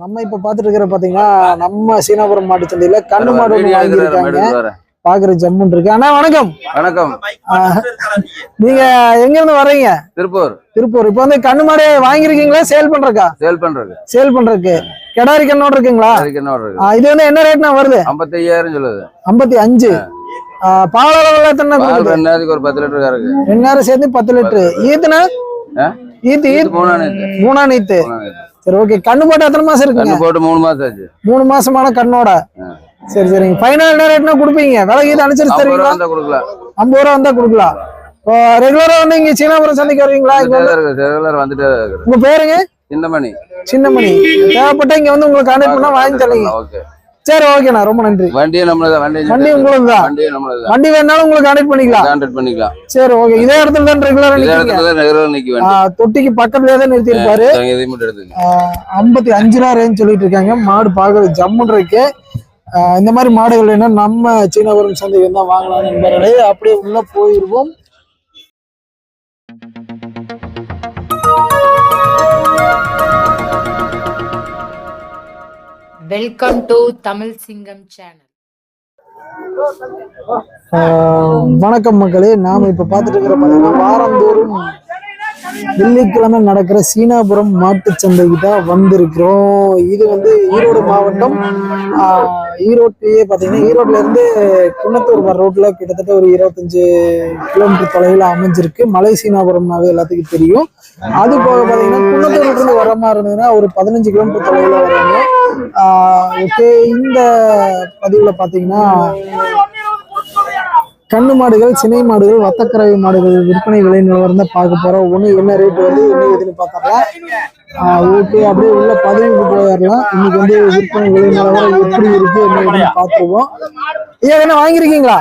நம்ம இப்ப பாத்துட்டு இருக்கிற பாத்தீங்கன்னா நம்ம சீனாபுரம் மாட்டு சந்தையில கண்ணு மாடு ஒண்ணு வாங்கியிருக்காங்க. பாக்குற ஜம்முன் இருக்கு. அண்ணா வணக்கம். வணக்கம். நீங்க எங்க இருந்து வர்றீங்க? திருப்பூர். திருப்பூர். இப்ப வந்து கண்ணு மாடு வாங்கியிருக்கீங்களா சேல் பண்றக்கா? சேல் பண்றது சேல் பண்றதுக்கு. கிடாரி கண்ணோட இருக்குங்களா? இது வந்து என்ன ரேட்னா வருது? ஐம்பத்தையாயிரம் சொல்லுது. ஐம்பத்தி அஞ்சு. பால் அளவுல எத்தனை ரெண்டு ஒரு பத்து லிட்டர் இருக்கு ரெண்டாயிரம் சேர்த்து பத்து லிட்டரு. ஈத்துனா? ஈத்து ஈத்து மூணானு மூணா நீத்து சரி ஓகே கண்ணு போட்டு எத்தனை மாசம் இருக்குங்க? கண்ணு போட்டு மூணு மாசம் ஆச்சு. மூணு மாசமான கண்ணோட. சரி சரிங்க. ஃபைனல் என்ன ரேட்னா கொடுப்பீங்க? விலை இது அனுசரிச்சு ரூபா தருவீங்களா? வந்தா கொடுக்கலாம். ஐம்பது ரூபா வந்தா கொடுக்கலாம். ரெகுலரா வந்து இங்க சீனாபுரம் சந்தைக்கு வருவீங்களா? இருக்கு ரெகுலர் வந்துட்டே இருக்கு உங்க பேருங்க? சின்னமணி. சின்னமணி. தேவைப்பட்ட இங்க வந்து உங்களுக்கு கான்டாக்ட் பண்ணா வாங்கி தரீங்க. ஓகே. சரி ஓகேண்ணா ரொம்ப நன்றி. வண்டியே நம்மளது வண்டி வண்டி உங்களுக்கு தான் வண்டியே நம்மளது வண்டி வேணாலும் உங்களுக்கு கான்டாக்ட் பண்ணிக்கலாம். கான்டாக்ட் பண்ணிக்கலாம். சரி ஓகே இதே இடத்துல தான் ரெகுலரா இதே நிக்கிறீங்க? இடத்துல தான் ரெகுலர் நிக்க ஆ, வண்டி தொட்டிக்கு பக்கத்துலயே தான் நிறுத்தி இருப்பாரு இதை மட்டும் எடுத்துக்க ஐம்பத்தி அஞ்சு ரூபா ரேஞ்ச் சொல்லிட்டு இருக்காங்க. மாடு பார்க்கறது ஜம்முன்னு இருக்கு. இந்த மாதிரி மாடுகள் என்ன நம்ம சீனாபுரம் சந்தைக்கு தான் வாங்கலாம் நண்பர்களே. அப்படியே உள்ள போயிருவோம். Welcome to Tamil Singam channel வணக்கம் மக்களே. நாம இப்ப பார்த்துட்டு இருக்கிற பாத்தீங்கன்னா வாரந்தோறும் வெள்ளிக்கிழமை நடக்கிற சீனாபுரம் மாட்டு சந்தைக்கு தான் வந்திருக்கிறோம். இது வந்து ஈரோடு மாவட்டம். ஈரோட்லயே பாத்தீங்கன்னா ஈரோட்ல இருந்து குன்னத்தூர் வர ரோட்ல கிட்டத்தட்ட ஒரு இருபத்தஞ்சு கிலோமீட்டர் தொலைவில் அமைஞ்சிருக்கு. மலை சீனாபுரம்னாவே எல்லாத்துக்கும் தெரியும். அது போக பாத்தீங்கன்னா குன்னத்தூர்ல இருந்து வர மாதிரி இருந்ததுன்னா ஒரு பதினஞ்சு கிலோமீட்டர் தொலைவில் வராங்க. ஓகே இந்த பதிவுல பாத்தீங்கன்னா கண்ணு மாடுகள் சினை மாடுகள் வத்தக்கறவை மாடுகள் விற்பனை விலை நிலவரம் தான் பார்க்க போறோம். ஒண்ணு என்ன ரேட் வந்து என்ன எதுன்னு பார்த்தரலாம் ஓகே அப்படியே உள்ள பதிவுக்கு போயிடலாம். இன்னைக்கு வந்து விற்பனை விலை நிலவரம் எப்படி இருக்கு என்ன பார்த்துருவோம். ஐயா என்ன வாங்கியிருக்கீங்களா?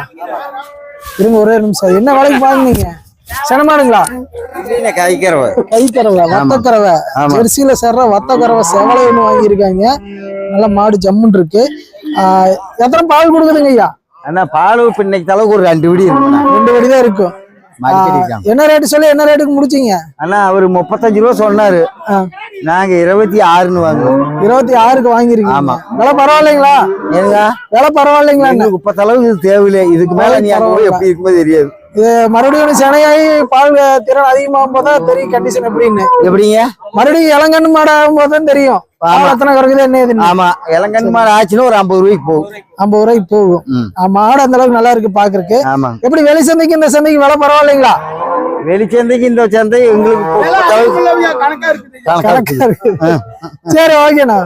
இருங்க ஒரே நிமிஷம். என்ன விலைக்கு வாங்குனீங்க? செனமாடுங்களா கைக்கிறவ. கைக்கறவை வத்தக்கறவை. ஜெர்சியில சேர்ற வத்தக்கறவை செவலை ஒன்று வாங்கியிருக்காங்க. நல்ல மாடு ஜம்முன் இருக்கு. எத்தனை பால் கொடுக்குதுங்க ஐயா? அண்ணா பால் இப்ப இன்னைக்கு தளவுக்கு ஒரு ரெண்டு விடி இருக்குண்ணா ரெண்டு வடி தான் இருக்கும். என்ன ரேட்டு சொல்லி என்ன ரேட்டுக்கு முடிச்சீங்க? அண்ணா அவரு முப்பத்தஞ்சு ரூபா சொன்னாரு. நாங்க இருபத்தி ஆறுன்னு வாங்குவோம் இருபத்தி ஆறுக்கு வாங்கிருக்கீங்க ஆமா. விலை பரவாயில்லைங்களா? ஏங்க விலை பரவாயில்லைங்களா என்ன? எங்களுக்கு முப்பத்த அளவுக்கு இது தேவையில்லை. இதுக்கு மேல நீ அங்க எப்படி இருக்குமோ தெரியாது. இது மறுபடியும் செனையாகி பால் திறன் அதிகமாகும் போதுதான் தெரியும் கண்டிஷன் எப்படின்னு. எப்படிங்க? மறுபடியும் இளங்கண்ணு மாடு ஆகும் போதுதான் தெரியும் பால் எத்தனை குறைக்குது என்ன ஆமா. இளங்கன் மாடு ஆச்சுன்னா ஒரு ஐம்பது ரூபாய்க்கு போகும். ஐம்பது ரூபாய்க்கு போகும். மாடு அந்த அளவுக்கு நல்லா இருக்கு பாக்குறதுக்கு. எப்படி வெளி சந்தைக்கு இந்த சந்தைக்கு விலை பரவாயில்லைங்களா? வெளிச்சந்தைக்கு இந்த சந்தை எங்களுக்கு சரி ஓகேண்ணா.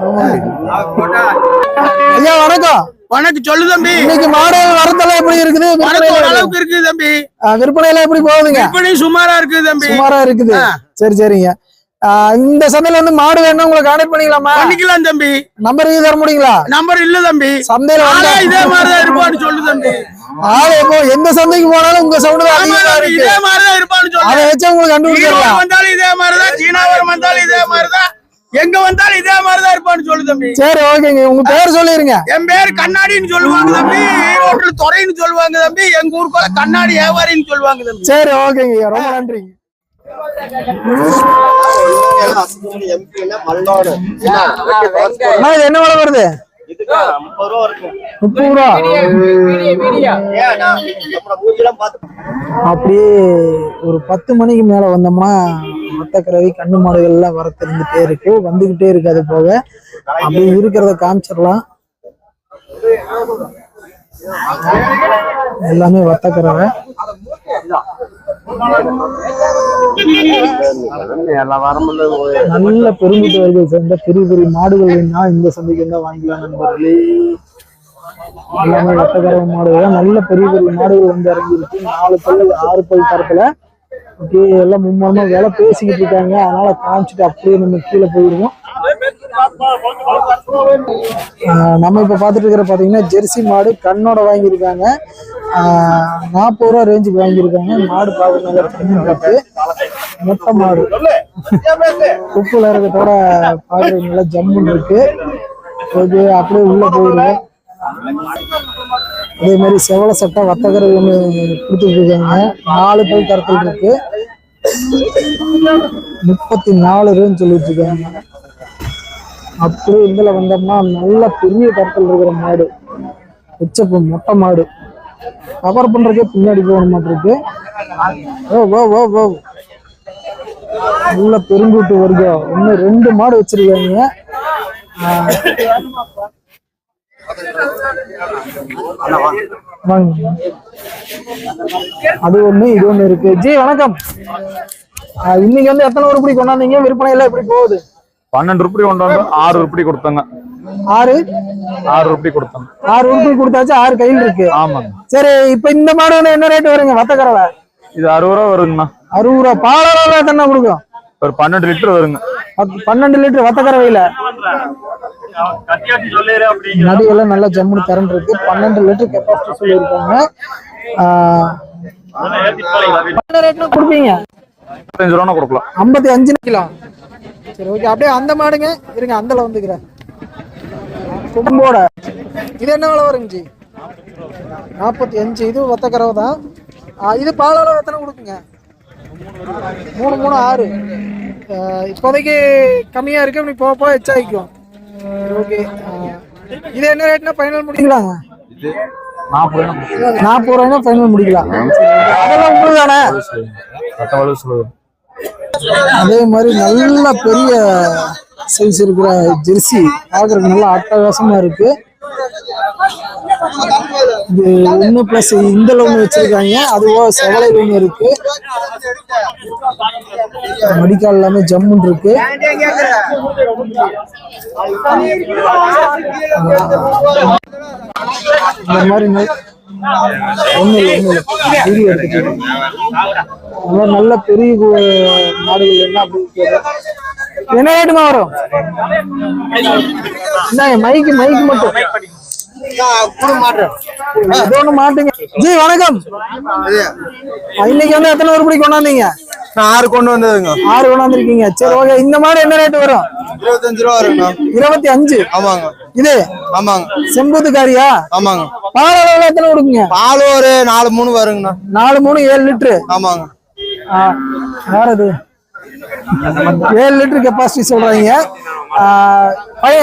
ஐயா வணக்கம். வணக்கம் சொல்லு தம்பி. இன்னைக்கு மாடு வரத்தெல்லாம் எப்படி இருக்குது? அளவுக்கு இருக்குது தம்பி. ஆ, விற்பனையெல்லாம் எப்படி போகுதுங்க? விற்பனை சுமாரா இருக்குது தம்பி. சுமாரா இருக்குது. சரி சரிங்க. இந்த சந்தையில வந்து மாடு வேணும் உங்களை கான்டாக்ட் பண்ணிக்கலாமா? பண்ணிக்கலாம் தம்பி. நம்பர் தர முடியுங்களா? நம்பர் இல்ல தம்பி. சந்தையில வந்து இதே மாதிரிதான் இருப்பான்னு சொல்லு தம்பி. ஆளு இப்போ எந்த சந்தைக்கு போனாலும் உங்க சவுண்ட் தான் அதிகமா இருக்கு. இதே மாதிரிதான் இருப்பான்னு சொல்லு. அதை வச்சு உங்களுக்கு ஈரோடு கண்டுபிடிச்சிடலாம் வந்தாலும் இதே மாதிரிதான் சீனாவரம் வந்தாலும் இதே மாதிரிதான். எங்க வந்தாலும் இதே மாதிரிதான் இருப்பான்னு சொல்லு தம்பி. சரி ஓகேங்க. உங்க பேர் சொல்லிருங்க. என் பேர் கண்ணாடின்னு சொல்லுவாங்க தம்பி. ஈரோட்டுல துறைன்னு சொல்லுவாங்க தம்பி. எங்க ஊருக்குள்ள கண்ணாடி வியாபாரின்னு சொல்லுவாங்க தம்பி. சரி ஓகேங்க. ரொம்ப நன்றிங்க. என்ன வருது? முப்பது ரூபா அப்படியே ஒரு பத்து மணிக்கு மேல வந்தோம்னா மத்தக்கரவை கண்ணு மாடுகள் எல்லாம் வர தெரிஞ்சுட்டே இருக்கு. வந்துகிட்டே இருக்கு அது போக. அப்படி இருக்கிறத காமிச்சிடலாம். எல்லாமே வத்தக்கரவை நல்ல பெருமிட்டு வகையை சேர்ந்த பெரிய பெரிய மாடுகள் வேணா இந்த சந்தைக்கு இருந்தா வாங்கிக்கலாம் நண்பர்களே. எல்லாமே வட்டகரவ மாடுகள் நல்ல பெரிய பெரிய மாடுகள் வந்து இறங்கியிருக்கு. நாலு பல்லு ஆறு பல் தரத்துல. ஓகே எல்லாம் மும்மரமா வேலை பேசிக்கிட்டு இருக்காங்க. அதனால காமிச்சிட்டு அப்படியே நம்ம கீழே போயிடுவோம். நம்ம இப்ப பாத்துட்டு இருக்கிற பாத்தீங்கன்னா ஜெர்சி மாடு கண்ணோட வாங்கியிருக்காங்க. நாற்பது ரூபா ரேஞ்சுக்கு வாங்கியிருக்காங்க. மாடு பாக்குறதுனால மொட்டை மாடு. உப்புல இருக்கத்தோட பாக்குறது நல்லா ஜம்முன்னு இருக்கு. ஓகே அப்படியே உள்ள போயிடுவோம் அதே மாதிரி செவல சட்டை வத்தகரை ஒன்று கொடுத்துட்டு இருக்காங்க நாலு பேர் தரத்தில் இருக்கு. முப்பத்தி நாலு ரூபான்னு சொல்லிட்டு இருக்காங்க அப்படியே இதுல வந்தோம்னா நல்ல பெரிய கருத்தில் இருக்கிற மாடு. உச்சப்பு மொட்டை மாடு. கவர் பண்றதுக்கே பின்னாடி போகணும் மாட்டிருக்கு ஓ ஓ ஓ ஓ நல்ல பெருங்கூட்டு வர்க்கம் இன்னும் ரெண்டு மாடு வச்சிருக்காங்க அது ஒண்ணு இது ஒண்ணு இருக்கு. ஜி வணக்கம். ஆஹ் இன்னைக்கு வந்து எத்தனை உருப்படி கொண்டாந்தீங்க? விற்பனை எல்லாம் எப்படி போகுது? பன்னெண்டு உருப்படி கொண்டாந்து ஆறு உருப்படி கொடுத்தாங்க. ஆறு? ஆறு ரூபாய் கொடுத்தாங்க ஆறு உருப்படி கொடுத்தாச்சு ஆறு கையில் இருக்கு. ஆமாங்க. சரி இப்ப இந்த மாடு என்ன ரேட் வருங்க? வத்தக்கரவை? இது அறுபது ரூபா வருங்கண்ணா அறுபது ரூபா. பாலரவை எத்தனை கொடுக்கும்? ஒரு பன்னெண்டு லிட்டர் வருங்க. பன்னெண்டு லிட்டர் வத்தக்கரவையில. நடிகெல்லாம் நல்லா ஜம்முன்னு திறன் இருக்கு. பன்னெண்டு லிட்டர் கெப்பாசிட்டி சொல்லியிருக்காங்க. கொடுப்பீங்க? முப்பத்தஞ்சு ரூபா கொடுக்கலாம். ஐம்பத்தி அஞ்சு கிலோ சரி ஓகே அப்படியே அந்த மாடுங்க. இருங்க அந்தல வந்துக்கிறேன். குடும்போட. இது என்ன விலை வருங்க ஜி நாற்பத்தி அஞ்சு இது ஒத்த கறவை தான் இது பால் அளவு எத்தனை கொடுக்குங்க? மூணு மூணு ஆறு. இப்போதைக்கு கம்மியா இருக்கு அப்படி போக போக எச்சாயிக்கும் ஓகே. இது என்ன ரேட்னா ஃபைனல் முடிக்கலாங்க? நாற்பது ரூபா நாற்பது ரூபாய்னா ஃபைனல் முடிக்கலாம். அதெல்லாம் உங்களுக்கு தானே அதே மாதிரி நல்ல பெரிய சைஸ் இருக்கிற ஜெர்சி பார்க்கறதுக்கு நல்லா அட்டகாசமா இருக்கு. இது ஒன்று பிளஸ் இந்த ஒன்று வச்சிருக்காங்க. அதுவோ சவலை ஒன்று இருக்கு. மடிக்கால் எல்லாமே ஜம்முன் இருக்கு. இந்த மாதிரி ஒன்றும் இல்லை நல்ல பெரிய மாடுகள் என்ன அப்படின்னு என்ன ரேட்டுமா வரும்? மைக்கு மைக்கு மட்டும். மாட்டுங்க. ஜி வணக்கம். இன்னைக்கு வந்து எத்தனை உருப்படி கொண்டாந்தீங்க? நான் ஆறு கொண்டு வந்ததுங்க. ஆறு கொண்டாந்துருக்கீங்க. சரி ஓகே இந்த மாதிரி என்ன ரேட் வரும்? இருபத்தஞ்சு ரூபா வருங்க. இருபத்தி அஞ்சு? ஆமாங்க. இது? ஆமாங்க. செம்பூத்துக்காரியா? ஆமாங்க. பால் அளவுல எத்தனை கொடுக்குங்க? பால் ஒரு நாலு மூணு வருங்கண்ணா. நாலு மூணு ஏழு லிட்டரு. ஆமாங்க. வேற இது ஏழு லிட்டர் கெப்பாசிட்டி சொல்றாங்க.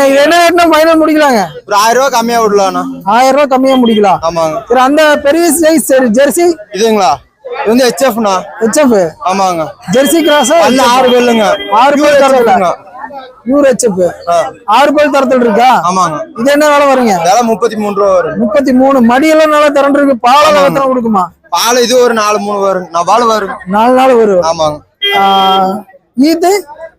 இது என்ன ரேட்னா ஃபைனல் முடிக்கலாங்க? ஒரு ஆயிரம் ரூபா கம்மியா விடலாண்ணா ஆயிரம் ரூபாய் கம்மியா முடிக்கலாம். ஆமாங்க. சரி அந்த பெரிய சைஸ் சரி ஜெர்சி இதுங்களா? இது வந்து ஹெச்எஃப்ண்ணா ஹெச்எஃப் ஆமாங்க. ஜெர்சி கிராஸா ஆறு பல்லுங்க ஆறு பல் தரத்துல. பியூர் ஹெச்எஃப் ஆறு பல் தரத்தில் இருக்கா? ஆமாங்க. இது என்ன வேலை வருங்க? விலை முப்பத்தி மூணு ரூபா வரும் முப்பத்தி மூணு. மடியெல்லாம் நல்லா திரண்டு இருக்கு பால். எத்தனை கொடுக்குமா? பால் இது ஒரு நாலு மூணு வரும். நான் பால் வரும். நாலு நாள் வரும். ஆமாங்க. ஈத்து?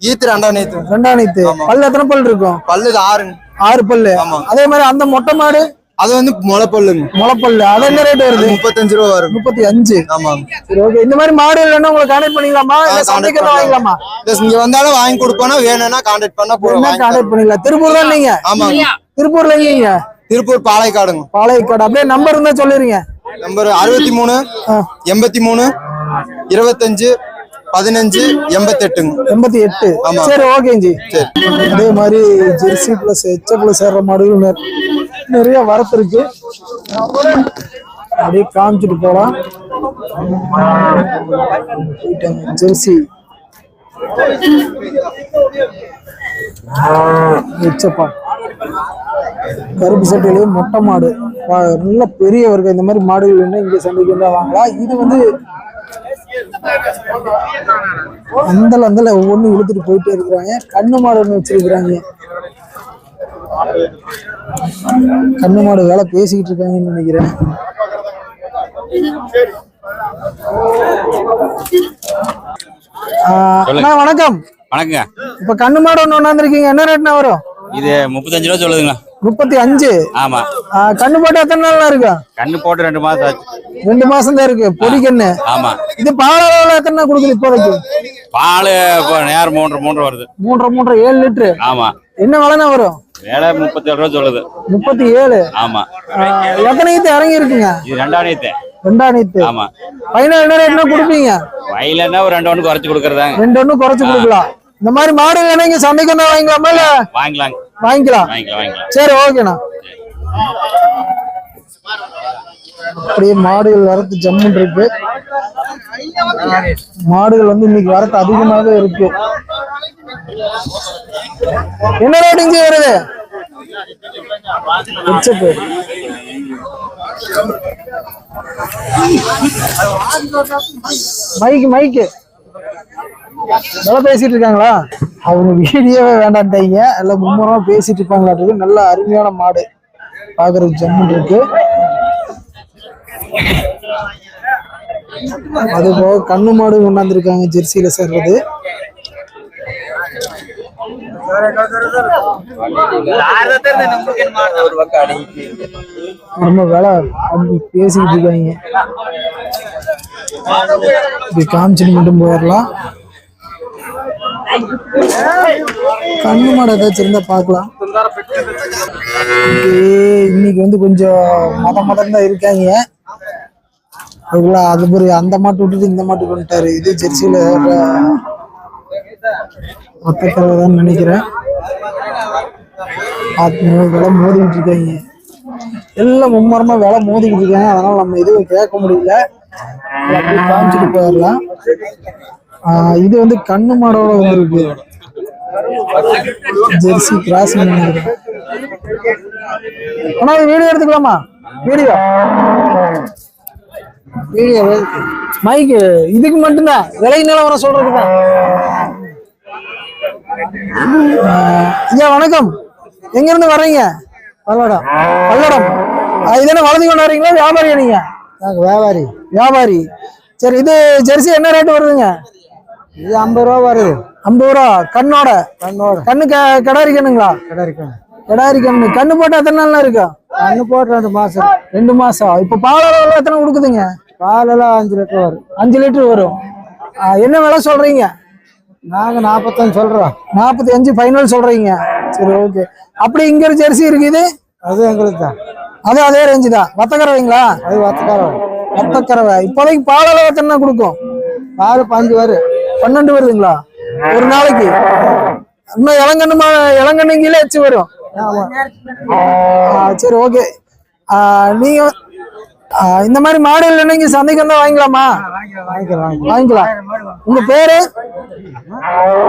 ஈத்து ரெண்டா நேத்து ரெண்டாம் நீத்து ஆமா. பல்லு எத்தனை பல் இருக்கும்? பல்லு ஆறுங்க ஆறு பல்லு. அதே மாதிரி அந்த மொட்டை மாடு? அது வந்து முளை பல்லுங்க முளைப்பல்லு. அது என்ன ரேட் வருது? முப்பத்தஞ்சு ரூபா வரும். முப்பத்தி அஞ்சு. ஆமாங்க சரி ஓகே இந்த மாதிரி மாடு இல்லைன்னா உங்களுக்கு கான்டாக்ட் பண்ணிக்கலாமா? சந்தைக்கு வாங்கிக்கலாமா? இங்க வந்தாலும் வாங்கி கொடுப்போம்னா வேணும்னா கான்டாக்ட் பண்ணா போதும் கான்டாக்ட் பண்ணிக்கலாம்? திருப்பூர் தான் நீங்க. ஆமாங்க திருப்பூர்ல எங்கீங்க? திருப்பூர் பாளையக்காடுங்க. பாளையக்காடு. அப்படியே நம்பர் இருந்தா சொல்லிருங்க. நம்பர் அறுபத்தி மூணு. எண்பத்தி மூணு இருபத்தஞ்சு பதினஞ்சு எண்பத்தெட்டுங்க. எண்பத்தி எட்டு. சரி ஓகேஜி சரி. அதே மாதிரி ஜெர்சி பிளஸ் எச்ச பிளஸ் சேர்ற மாடுகள் நிறைய வரத்து இருக்கு. அப்படியே காமிச்சிட்டு போலாம். ஜெர்சி. எச்சப்பா கருப்பு சட்டையிலேயே மொட்டை மாடு. நல்ல பெரிய வர்க்கம் இந்த மாதிரி மாடுகள் வேணும் இங்க சந்தைக்கு வாங்கலாம். இது வந்து அந்தல அந்தல ஒவ்வொன்றும் இழுத்துட்டு போயிட்டே இருக்கிறாங்க. கண்ணு மாடு ஒன்று வச்சிருக்கிறாங்க. கண்ணு மாடு வேலை பேசிக்கிட்டு இருக்காங்கன்னு நினைக்கிறேன். அண்ணா வணக்கம். வணக்கங்க. இப்ப கண்ணு மாடு ஒன்று ஒண்ணாந்துருக்கீங்க என்ன ரேட்னா வரும்? இது முப்பத்தஞ்சு ரூபா சொல்லுதுங்களா முப்பத்தி அஞ்சு. ஆமா. கண்ணு போட்டு எத்தனை நாள்ல இருக்கு? கண்ணு போட்டு ரெண்டு மாசம் ஆச்சு. ரெண்டு மாசம் தான் இருக்கு. பொடி கண்ணு. ஆமா. இது பால் அளவுல எத்தனை நாள் கொடுக்குது இப்போதைக்கு? பால் நேரம் மூன்றரை மூன்றரை வருது. மூன்றரை மூன்றரை ஏழு லிட்டரு. ஆமா. என்ன விலைனா வரும்? வேலை முப்பத்தேழு ரூபா சொல்லுது. முப்பத்தி ஏழு. ஆமா. எத்தனை ஈத்து இறங்கி இருக்குங்க இது ரெண்டாயிரத்து ரெண்டா நீத்து ஆமா. ஃபைனல் என்ன ரேட்னா கொடுப்பீங்க? வயலுன்னா ஒரு ரெண்டு ஒன்று குறைச்சு கொடுக்கறதாங்க. ரெண்டு ஒண்ணு குறைச்சு கொடுக்கலாம். இந்த மாதிரி மாடு வேணா இங்க சந்தைக்கு வந்தா வாங்கிக்கலாமா இல்ல? வாங்கிக்கலாங்க வாங்கிக்கலாம். சரி ஓகேண்ணா. அப்படியே மாடுகள் வரத்து ஜம்முன் இருக்கு. மாடுகள் வந்து இன்னைக்கு வரத்து அதிகமாவே இருக்கு. என்ன ரேட் இஞ்சி வருது மைக்கு மைக்கு. நல்லா பேசிட்டு இருக்காங்களா? அவங்க வீடியோவே வேண்டான்ட்டாங்க எல்லாம் மும்முரமா பேசிட்டு இருப்பாங்களாட்டு நல்ல அருமையான மாடு. பாக்குறதுக்கு ஜம்முன் இருக்கு. அது போக கண்ணு மாடு கொண்டாந்துருக்காங்க ஜெர்சியில சேர்றது. ரொம்ப வேலை அப்படி பேசிக்கிட்டு இருக்காங்க. இப்படி மட்டும் போயிடலாம். கண்ணு மாடு ஏதாச்சும் இருந்தா பார்க்கலாம். இன்னைக்கு வந்து கொஞ்சம் மத மதம் தான் இருக்காங்க. அதுக்குள்ள அது ஒரு அந்த மாட்டு விட்டுட்டு இந்த மாட்டுக்கு வந்துட்டாரு. இது ஜெர்சியில ஒத்தக்கரதான் நினைக்கிறேன். விலை மோதிக்கிட்டு இருக்காங்க. எல்லாம் மும்மரமா விலை மோதிக்கிட்டு இருக்காங்க. அதனால நம்ம எதுவும் கேட்க முடியல. அதை காமிச்சிட்டு போயிடலாம். இது வந்து கண்ணு மாடோட வந்திருக்கு ஜெர்சி கிராஸ் ஆனா வீடியோ எடுத்துக்கலாமா? வீடியோ? வீடியோ மைக்கு இதுக்கு மட்டும்தான். விலை நிலவரம் சொல்றதுக்கு ஐயா வணக்கம். எங்க இருந்து வர்றீங்க? பல்லடம். பல்லடம். இது என்ன வளர்ந்து கொண்டு வர்றீங்களா வியாபாரியா நீங்க? வியாபாரி. வியாபாரி. சரி இது ஜெர்சி என்ன ரேட் வருதுங்க? இது ஐம்பது ரூபா வருது. ஐம்பது ரூபா? கண்ணோட? கண்ணோட. கண்ணு கிடாரி கண்ணுங்களா கிடாரி கண்ணு கிடாரி கண்ணு கண்ணு போட்டு எத்தனை நாள்ல இருக்கும் கண்ணு போட்டு ரெண்டு மாசம். ரெண்டு மாசம். இப்ப பால் அளவுல எத்தனை கொடுக்குதுங்க? பால் எல்லாம் அஞ்சு லிட்டர் வரும். அஞ்சு லிட்டர் வரும். என்ன விலை சொல்றீங்க? நாங்க நாற்பத்தஞ்சு சொல்றோம். நாற்பத்தி அஞ்சு ஃபைனல் சொல்றீங்க. சரி ஓகே அப்படி இங்க ஒரு ஜெர்சி இருக்குது அது எங்களுக்கு தான். அது அதே ரேஞ்சு தான். வத்தக்கறவைங்களா அது வத்தக்கறவை வத்தக்கறவை இப்போதைக்கு பால் அளவு எத்தனை கொடுக்கும்? பால் பஞ்சு வரும். பன்னெண்டு வருதுங்களா? ஒரு நாளைக்கு. இன்னும் இளங்கண்ணு மா இளங்கண்ணு கீழே வச்சு வரும். சரி ஓகே நீங்க இந்த மாதிரி மாடல் நீங்க சந்தைக்கு வந்தா வாங்கிக்கலாமா? வாங்கிக்கலாம். உங்க பேரு?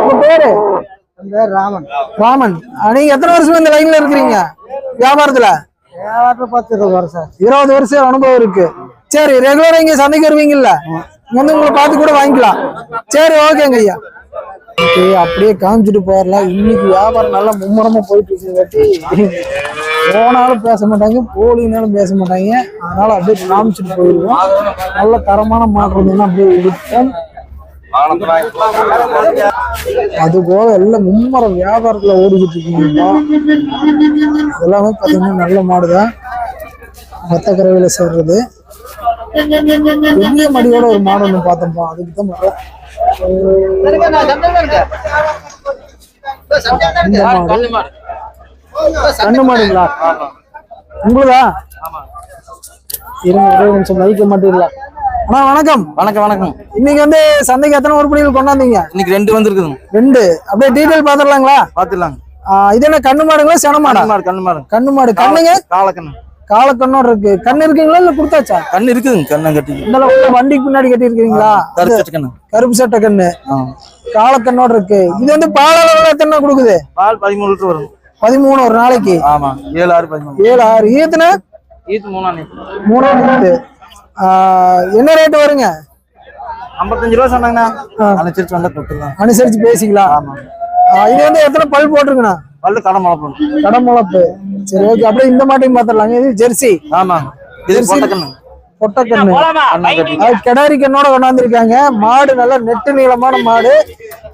உங்க பேரு? ராமன். ராமன் நீங்க எத்தனை வருஷம் இந்த லைன்ல இருக்கிறீங்க? வியாபாரத்துல? பத்து இருபது வருஷம். இருபது வருஷம் அனுபவம் இருக்கு. சரி ரெகுலரா இங்க சந்தைக்கு வருவீங்கல்ல? வந்து உங்களை பார்த்து கூட வாங்கிக்கலாம். சரி ஓகேங்க ஐயா. ஓகே அப்படியே காமிச்சிட்டு போயிடலாம் இன்னைக்கு வியாபாரம் நல்லா மும்முரமா போயிட்டு இருக்குங்காட்டி போனாலும் பேச மாட்டாங்க போலினாலும் பேச மாட்டாங்க. அதனால அப்படியே காமிச்சிட்டு போயிருவோம் நல்ல தரமான மாற்றம் தான் அப்படியே விற்போம் அது போல எல்லாம் மும்மரம் வியாபாரத்துல ஓடிக்கிட்டு இருக்கீங்கப்பா எல்லாமே பார்த்தீங்கன்னா நல்ல மாடுதான். மத்த கறவையில சேர்றது. பெரிய மடியோட ஒரு மாடு ஒண்ணு பார்த்தோம்ப்பா. அதுக்கு தான் கண்ணு மாடுங்களா? உங்களுதா? இருங்க ஒரே நிமிஷம் மதிக்க மாட்டீங்களா அண்ணா வணக்கம். வணக்கம் வணக்கம். இன்னைக்கு வந்து சந்தைக்கு எத்தனை உருப்படிகள் கொண்டாந்தீங்க? இன்னைக்கு ரெண்டு வந்திருக்குதுங்க. ரெண்டு. அப்படியே டீடைல் பாத்துடலாங்களா பாத்துடலாங்க இது என்ன கண்ணு மாடுங்களா சென மாடா? கண்ணு மாடு கண்ணு மாடு. கண்ணு மாடு. கண்ணுங்க? காலக்கண்ணு கால கண்ணோட இருக்கு. கண்ணு இருக்குங்களா இல்ல கொடுத்தாச்சா? கண்ணு இருக்குதுங்க கண்ணு கட்டி இந்த வண்டிக்கு பின்னாடி கட்டி இருக்கீங்களா கருப்பு சட்டை கண்ணு. கால கண்ணோட இருக்கு. இது வந்து பால் எத்தனை கொடுக்குது? பால் பதிமூணு லிட்டர் வரும். பதிமூணு ஒரு நாளைக்கு? ஆமா ஏழு ஆறு பதிமூணு. ஏழு ஆறு. ஈத்துனா? ஈத்து மூணாம் மூணாம் ஈத்து என்ன ரேட் வருங்க? ஐம்பத்தஞ்சு ரூபா சொன்னாங்கண்ணா. அனுசரிச்சு வந்தா கொடுத்துடலாம். அனுசரிச்சு பேசிக்கலாம். ஆ, இது வந்து எத்தனை பல் போட்டிருக்குண்ணா? பல்லு கடை கடமுளப்பு சரி ஓகே. அப்படியே இந்த மாட்டையும் பாத்துடலாங்க இது ஜெர்சி. ஆமாங்க இது பொட்டக்கண்ணு. கிடாரி கண்ணோட கொண்டாந்துருக்காங்க. மாடு நல்லா நெட்டு நீளமான மாடு.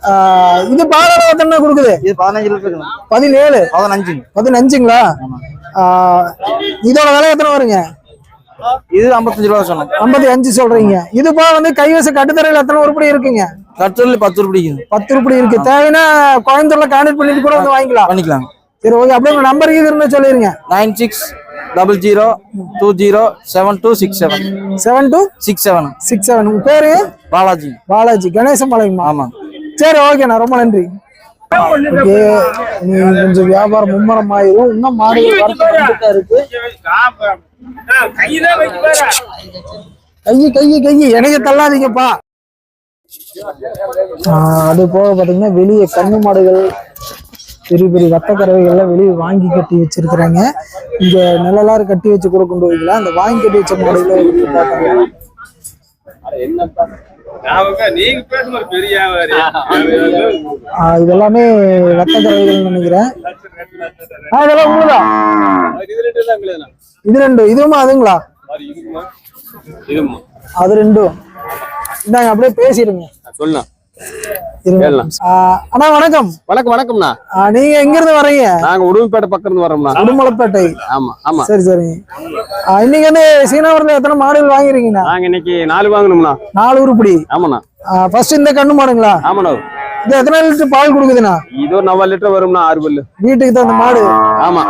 ஆஹ் இது எத்தனை கொடுக்குது. பதினேழு. பதினஞ்சு. பதினஞ்சுங்களா? ஆஹ் இதோட விலை எத்தனை வருங்க? இது ஐம்பத்தஞ்சு ரூபா சொன்னாங்க ஐம்பத்தி அஞ்சு சொல்றீங்க. இது போக வந்து கைவச கட்டுத்தரையில் எத்தனை உருப்படி இருக்குங்க? கட்டுறதுல பத்து பிடிக்குது பத்து உருப்படி இருக்கு. தேவைன்னா கோயம்புத்தூர்ல கான்டாக்ட் பண்ணிட்டு கூட வந்து வாங்கிக்கலாம். பண்ணிக்கலாம் சரி ஓகே அப்படியே உங்க நம்பர் இது இருந்தா சொல்லிருங்க. Nine six double zero two zero seven two six seven. Seven two six seven. Six seven உங்க பேரு? பாலாஜி. பாலாஜி. கணேசம்பாளையமா ஆமா. சரி ஓகேண்ணா ரொம்ப நன்றி. ஓகே நீ கொஞ்சம் வியாபாரம் மும்மரம் ஆயிரும். இன்னும் மாடுகள் வரத்து இருக்கு. கையை கையை கையை. எனக்கு தள்ளாதீங்கப்பா. அது போக பார்த்தீங்கன்னா வெளியே கண்ணு மாடுகள் பெரிய பெரிய வத்த கறவைகள்லாம் வெளியே வாங்கி கட்டி வச்சிருக்கிறாங்க. இங்க நிழலாறு கட்டி வச்சு கூட கொண்டு வைக்கலாம் அந்த வாங்கி கட்டி வச்ச ஆஹ் இது எல்லாமே வத்த கறவைகள் நினைக்கிறேன். உங்களுதா? இது ரெண்டு இதுவுமா அதுங்களா? அது ரெண்டும். இந்தாங்க அப்படியே பேசிடுங்க. சொல்லலாம் அண்ணா வணக்கம். வணக்கம் வணக்கம்ண்ணா. நீங்க எங்க இருந்து வர்றீங்க? நாங்க உடுமைப்பேட்டை பக்கம் இருந்து வரோம்ண்ணா உடுமலைப்பேட்டை. ஆமா ஆமா. சரி சரி. இன்னைக்கு வந்து சீனாவரத்துல எத்தனை மாடுகள் வாங்கிருக்கீங்கண்ணா நாங்க இன்னைக்கு நாலு வாங்கணும்ண்ணா. நாலு உருப்படி. ஆமாண்ணா. ஃபர்ஸ்ட் இந்த கண்ணு மாடுங்களா? ஆமாண்ணா. இது எத்தனை லிட்டர் பால் கொடுக்குதுண்ணா? இது ஒரு நவல் லிட்டர் வரும்ண்ணா ஆறு பல்லு. வீட்டுக்கு தகுந்த மாடு. ஆமா.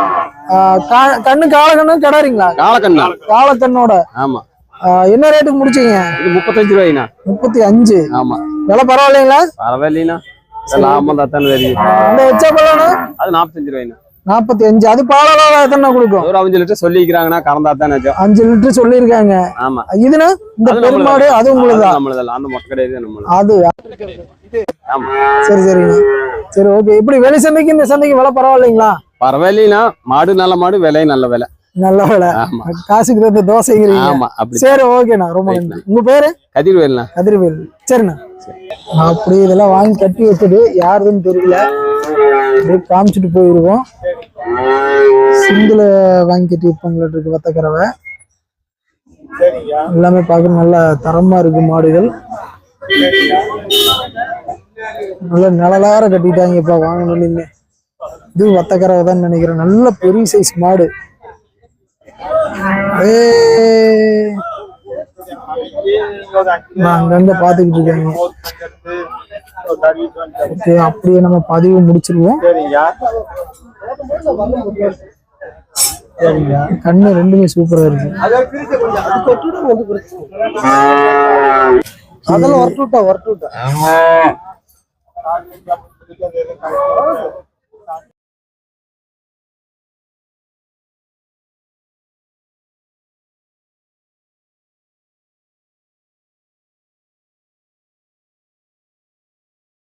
கண்ணு காலக்கண்ணு கிடாரிங்களா காலக்கண்ணா. காலக்கண்ணோட. ஆமா. என்ன ரேட்டுக்கு முடிச்சீங்க? இது முப்பத்தஞ்சு ரூபாய்ண்ணா. முப்பத்தி அஞ்சு. ஆமா. விலை பரவாயில்லைங்களா? பரவாயில்லைண்ணா. லாபம் தான் தெரியும் இந்த எச்சா பல்லனா அது நாற்பத்தஞ்சு ரூபாய்ண்ணா. நாற்பத்தி அஞ்சு. அது பாலளவு எத்தனை கொடுக்கும்? ஒரு அஞ்சு லிட்டர் சொல்லிக்கிறாங்கண்ணா கறந்தா தான் அஞ்சு லிட்டர் சொல்லியிருக்காங்க. ஆமா. இதுனா இந்த பெருமாடு அது உங்களுதான் நம்மளதல்ல அந்த மொட்டை கிடையாது நம்மளது. அது. ஆமா. சரி சரிங்க சரி ஓகே இப்படி வெளி சந்தைக்கு இந்த சந்தைக்கு விலை பரவாயில்லைங்களா? பரவாயில்லைண்ணா. மாடு நல்ல மாடு விலை நல்ல விலை. நல்ல விலை. காசுக்கு தகுந்த தோசைங்கிறீங்க. ஆமா அப்படி. சரி ஓகேண்ணா ரொம்ப நன்றி. உங்க பேரு? கதிர்வேல்ண்ணா. கதிர்வேல். சரிண்ணா. அப்படி இதெல்லாம் வாங்கி கட்டி வச்சது யாருதுன்னு தெரியல. அப்படியே காமிச்சிட்டு போயிருவோம். சிங்கிள வாங்கி கட்டி இருப்பாங்களா இருக்கு வத்தக்கறவை எல்லாமே பார்க்க நல்ல தரமா இருக்கு மாடுகள். நல்ல நிழலார கட்டிட்டாங்க இப்ப வாங்கணும்னு. இது வத்தக்கறவை தான் நினைக்கிறேன். நல்ல பெரிய சைஸ் மாடு. அங்கங்க பாத்துக்கிட்டு இருக்காங்க ஓகே அப்படியே நம்ம பதிவு முடிச்சிருவோம். கண்ணு ரெண்டுமே சூப்பரா இருக்கு. அதெல்லாம் ஒர்க் விட்டா ஒர்க் விட்டா